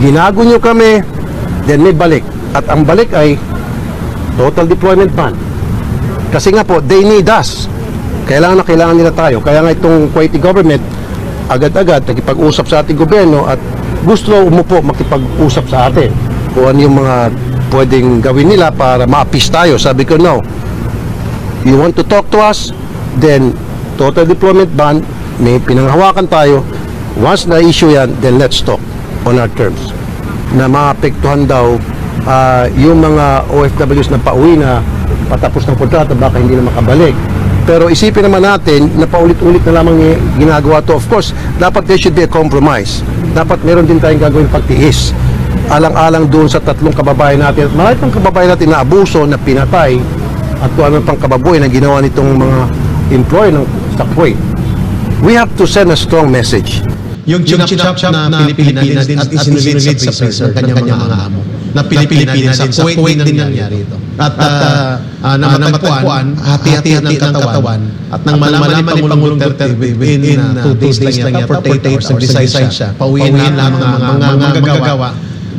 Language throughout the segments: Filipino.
Ginago nyo kami, then may balik. At ang balik ay total deployment ban. Kasi nga po, they need us. Kailangan na kailangan nila tayo. Kaya nga itong Kuwaiti government, agad-agad nakipag-usap sa ating gobyerno at gusto umupo makipag-usap sa atin. Kung ano yung mga pwedeng gawin nila para ma-appease tayo. Sabi ko, no. You want to talk to us, then total deployment ban, may pinanghawakan tayo. Once na-issue yan, then let's talk on our terms. Na maapektuhan daw ah, yung mga OFWs na pauwi na patapos ng kontrata, baka hindi na makabalik. Pero isipin naman natin na paulit-ulit na lamang ginagawa to. Of course, dapat there should be a compromise. Dapat meron din tayong gagawin pagtiis. Alang-alang doon sa tatlong kababayan natin at marami pang kababayan natin na abuso, na pinatay at kung ano pang kababoy na ginawa nitong mga employee ng sa Kuwait. We have to send a strong message. Yung chinap-chap na Pilipinas din at isinulit sa freezer ng kanyang mga amo. Na Pilipinas din sa Kuwait din nangyari ito. At uh, uh, namatagpuan, hati-hati ng katawan. at nang malaman ni Pangulong Duterte within uh, two days lang yata, 48 hours, nag-decide siya, pauwiin na ang mga, mga, mga manggagawa,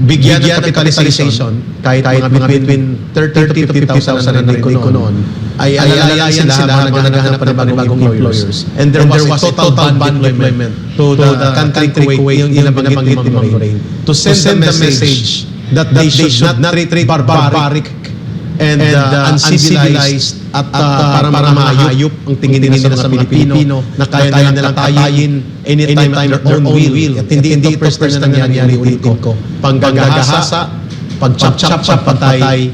bigyan ng capitalization. Kahit mga between 30 to 50,000 na ko noon ay alalayan sila habang naghahanap ng bagong employers. And there was, a total ban deployment to, the country Kuwait, yung binabanggit ni Ma'am Lorraine, to send the message that they should not treat barbaric and, uh, uncivilized at uh, para mga mahayop ang tingin nila sa mga Pilipino na kaya nila nilang katayin anytime at their own will. At hindi ito first time na nangyayari ulitin ko. Panggagahasa, pagchap-chap, pagpatay,